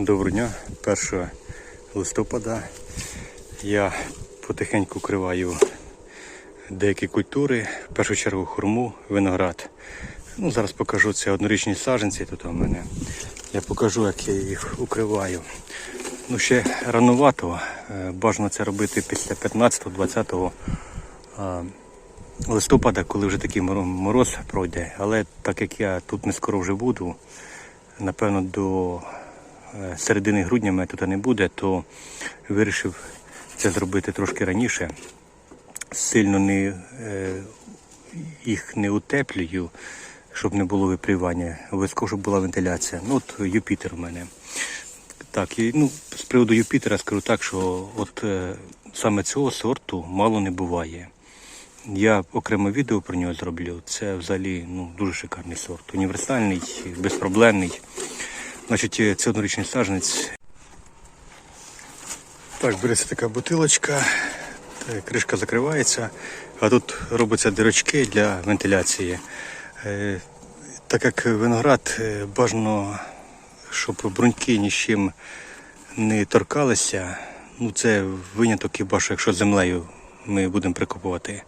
Доброго дня, 1 листопада. Я потихеньку вкриваю деякі культури, в першу чергу хурму, виноград. Ну, зараз покажу це однорічні саджанці тут у мене. Я покажу, як я їх укриваю. Ну, ще ранувато. Е, Бажано це робити після 15-20 листопада, коли вже такий мороз пройде. Але так як я тут не скоро вже буду, напевно, до е, середини грудня мене тут не буде, то вирішив це зробити трошки раніше. Сильно не, е, їх не утеплюю, щоб не було випрівання. Обов'язково, щоб була вентиляція. Ну, от Юпітер у мене. Так, і, ну, з приводу Юпітера скажу так, що от е, саме цього сорту мало не буває. Я окреме відео про нього зроблю. Це взагалі ну, дуже шикарний сорт. Універсальний, безпроблемний. Значить, е, це однорічний саджанець. Так, береться така бутилочка, та кришка закривається, а тут робляться дирочки для вентиляції. Е, Так як виноград е, бажано, щоб бруньки ні з чим не торкалися, ну це виняток хіба що якщо землею ми будемо прикопувати.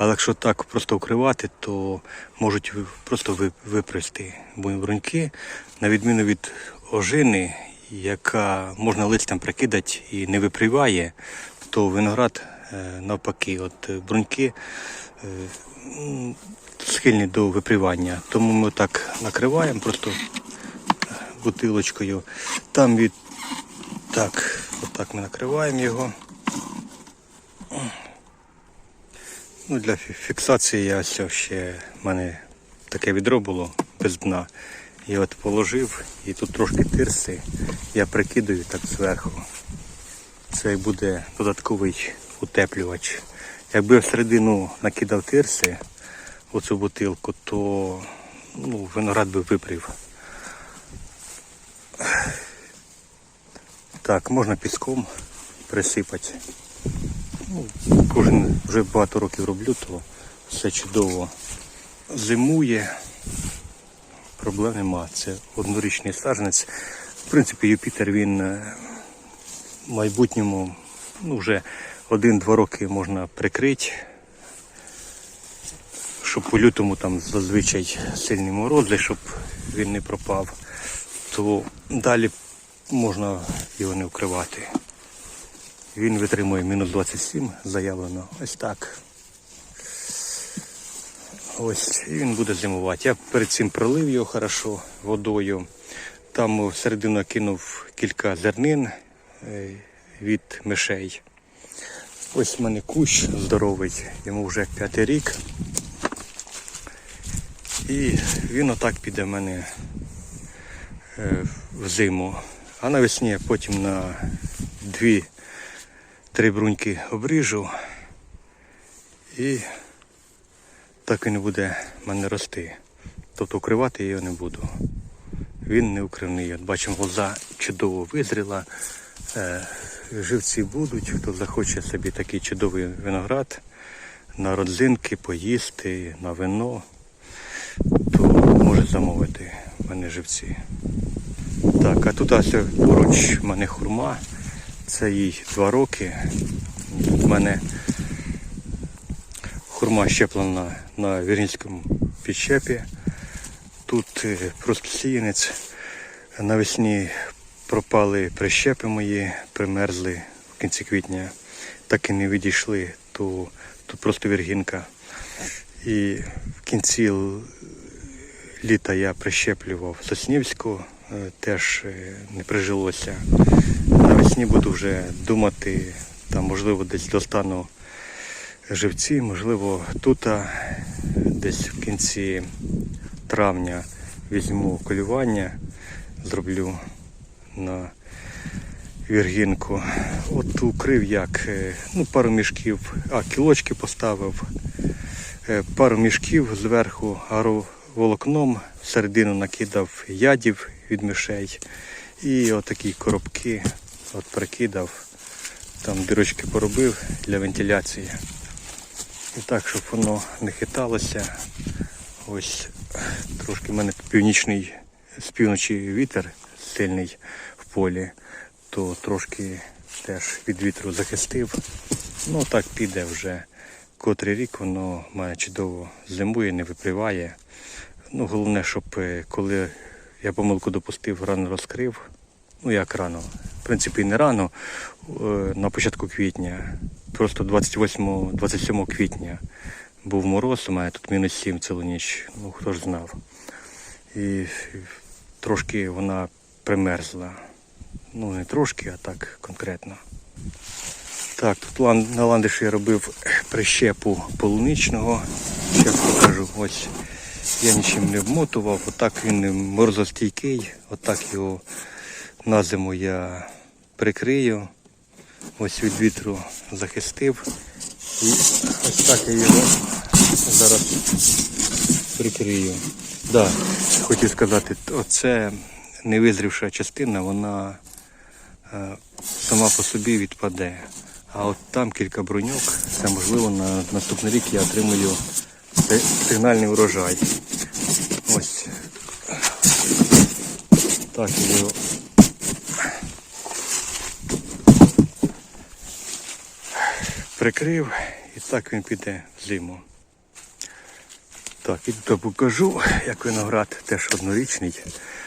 Але якщо так просто укривати, то можуть просто ви- випрести бруньки, на відміну від ожини, яка можна листям прикидати і не випріває, то виноград е, навпаки, от е, бруньки е, схильні до випрівання. Тому ми так накриваємо просто бутилочкою. Там від так, отак ми накриваємо його. Ну, для фіксації я ще в мене таке відро було без дна. Я от положив і тут трошки тирси. Я прикидаю так зверху. Це буде додатковий утеплювач. Якби я всередину накидав тирси у цю бутилку, то ну, виноград би випрів. Так, можна піском присипати. Кожен вже багато років роблю, то все чудово зимує. Проблем нема. Це однорічний саджанець. В принципі, Юпітер він е, в майбутньому ну, вже один-два роки можна прикрити. Щоб у лютому там зазвичай сильні морози, щоб він не пропав, то далі можна його не вкривати. Він витримує мінус 27 заявлено. Ось так. Ось, і він буде зимувати. Я перед цим пролив його хорошо водою. Там всередину кинув кілька зернин е, від мишей. Ось в мене кущ здоровий, йому вже п'ятий рік. І він отак піде в мене е, в зиму. А навесні потім на дві три бруньки обріжу і так він буде в мене рости. Тобто укривати я його не буду. Він не укривний. От бачимо, лоза чудово визріла. Е, живці будуть, хто захоче собі такий чудовий виноград на родзинки поїсти, на вино, то може замовити в мене живці. Так, а тут ось поруч в мене хурма. Це їй два роки. У мене хурма щеплена на Вірнському підщепі. Тут е, просто сіянець. Навесні пропали прищепи мої, примерзли в кінці квітня. Так і не відійшли, то тут просто віргінка. І в кінці літа я прищеплював Соснівську, е, теж е, не прижилося. Навесні буду вже думати, там, можливо, десь достану живці, можливо, тут десь в кінці травня візьму колювання, зроблю на віргінку. От укрив як, е, ну, пару мішків, а кілочки поставив, е, пару мішків зверху агроволокном, всередину накидав ядів від мишей. І отакі коробки от прикидав, там дирочки поробив для вентиляції. І так, щоб воно не хиталося. Ось трошки в мене північний з півночі вітер сильний. В полі, то трошки теж від вітру захистив. Ну так піде вже котрий рік, воно має чудово зимує, не виприває. Ну, головне, щоб е, коли я помилку допустив, рано розкрив. Ну як рано, в принципі, не рано, е, на початку квітня, просто 28-27 квітня був мороз, у мене тут мінус 7 цілу ніч, ну хто ж знав. І трошки вона примерзла. Ну не трошки, а так конкретно. Так, тут на ландиші я робив прищепу полуничного. Зараз покажу. Ось я нічим не вмотував, отак він морозостійкий, отак його на зиму я прикрию. Ось від вітру захистив. І ось так я його зараз прикрию. Да, хотів сказати, оце невизрівша частина, вона е, сама по собі відпаде. А от там кілька бруньок, це можливо на наступний рік я отримую сигнальний урожай. Ось. Так його. Прикрив і так він піде в зиму. Так, і тут покажу, як виноград теж однорічний.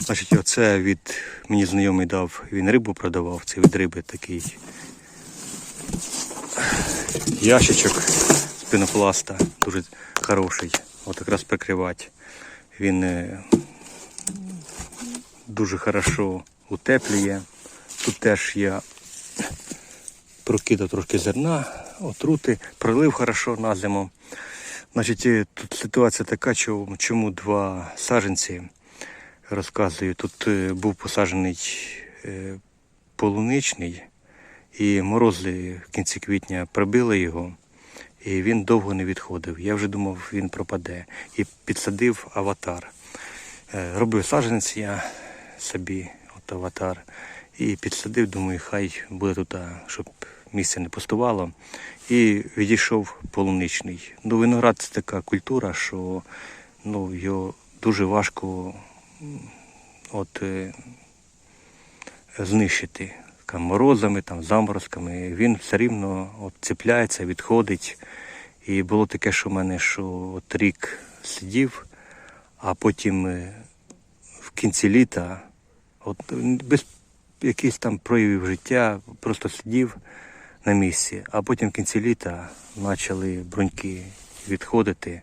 Значить, оце від мені знайомий дав, він рибу продавав, це від риби такий ящичок з пінопласта, дуже хороший. От якраз прикривати. Він е, дуже хорошо утеплює. Тут теж я прокидав трошки зерна, отрути, пролив хорошо на зиму. Значить, тут ситуація така, чому, два саженці розказую. Тут е, був посаджений е, полуничний, і морози в кінці квітня прибили його, і він довго не відходив. Я вже думав, він пропаде. І підсадив аватар. Е, Робив саджанець я собі, от аватар, і підсадив, думаю, хай буде тут, щоб місце не пустувало. І відійшов полуничний. Ну, виноград це така культура, що ну, його дуже важко от, е, знищити там, морозами, там, заморозками. Він все рівно от, цепляється, відходить. І було таке, що в мене що от рік сидів, а потім е, в кінці літа, от, без якихось там проявів життя, просто сидів на місці, а потім в кінці літа почали бруньки відходити.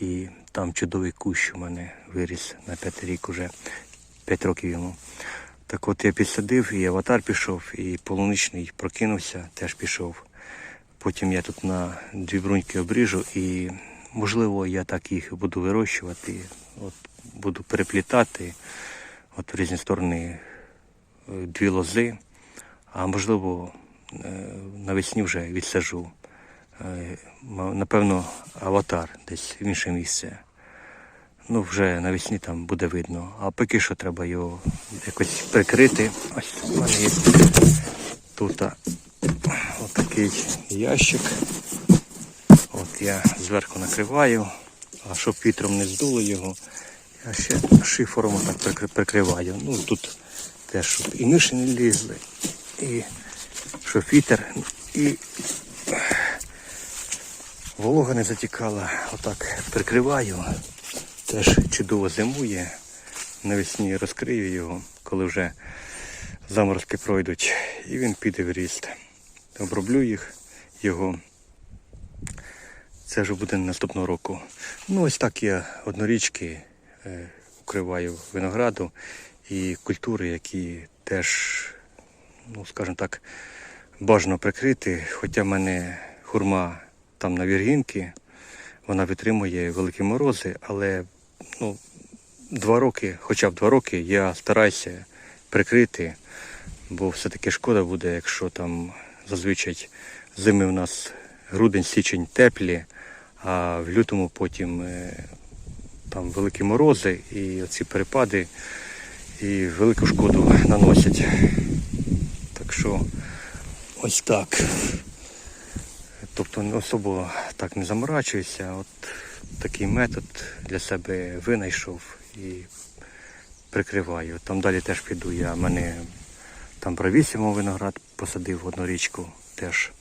І там чудовий кущ у мене виріс на п'ятий рік уже, п'ять років йому. Так от я підсадив, і аватар пішов, і полуничний прокинувся, теж пішов. Потім я тут на дві бруньки обріжу і можливо я так їх буду вирощувати. От буду переплітати от в різні сторони е, дві лози, а можливо навесні вже відсажу. Е, Напевно, аватар десь в інше місце. Ну, вже навесні там буде видно. А поки що треба його якось прикрити. Ось у мене є тут отакий ящик. От я зверху накриваю, а щоб вітром не здуло його, я ще шифером так прикриваю. Ну тут теж, щоб і миші не лізли, і щоб вітер, і волога не затікала. Отак прикриваю. Теж чудово зимує. Навесні розкрию його, коли вже заморозки пройдуть, і він піде в ріст. Оброблю їх, його. Це вже буде наступного року. Ну, ось так я однорічки е, укриваю винограду і культури, які теж, ну, скажімо так, бажано прикрити. Хоча в мене хурма там на віргінки, вона витримує великі морози, але ну, два роки, хоча б два роки, я стараюся прикрити, бо все-таки шкода буде, якщо там зазвичай зими у нас грудень, січень теплі, а в лютому потім е, там великі морози і оці перепади і велику шкоду наносять. Що ось так. Тобто особо так не заморачуюся. От такий метод для себе винайшов і прикриваю. Там далі теж піду. Я мене Там бравісімо виноград посадив одну річку теж.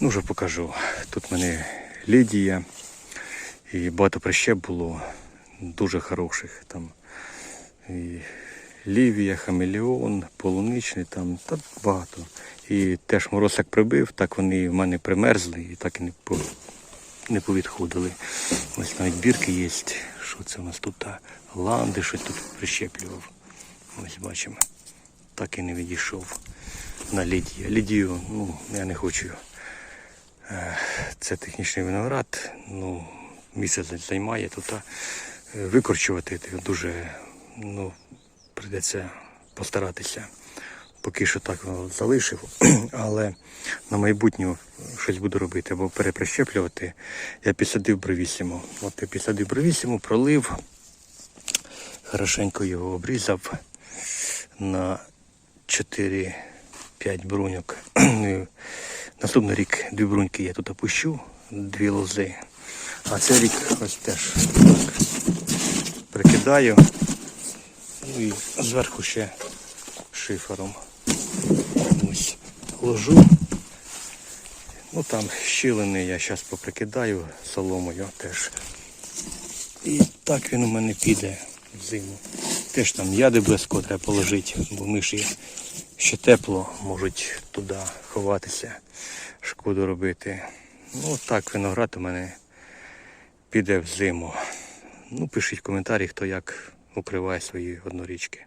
Ну, вже покажу. Тут в мене Лідія і багато прищеп було дуже хороших. Там і Лівія, Хамелеон, Полуничний, там та багато. І теж мороз як прибив, так вони в мене примерзли і так і не, по, не повідходили. Ось навіть бірки є. Що це у нас тут? Ланди, щось тут прищеплював. Ось бачимо. Так і не відійшов на Лідію. Лідію, ну, я не хочу. Е, Це технічний виноград. Ну, місяць займає тут. е, Викорчувати дуже ну, прийдеться постаратися. Поки що так залишив, але на майбутнє щось буду робити або переприщеплювати. Я підсадив бровісіму. От я підсадив бровісіму, пролив, хорошенько його обрізав на 4-5 бруньок. Ну, Наступний рік дві бруньки я тут опущу, дві лози. А цей рік ось теж прикидаю. Ну і зверху ще шифером. Ось ложу. Ну там щілини я зараз поприкидаю соломою теж. І так він у мене піде в зиму. Теж там яди близько треба положити, бо миші ще тепло можуть туди ховатися, шкоду робити. Ну так виноград у мене піде в зиму. Ну, пишіть в коментарі, хто як укриває свої однорічки.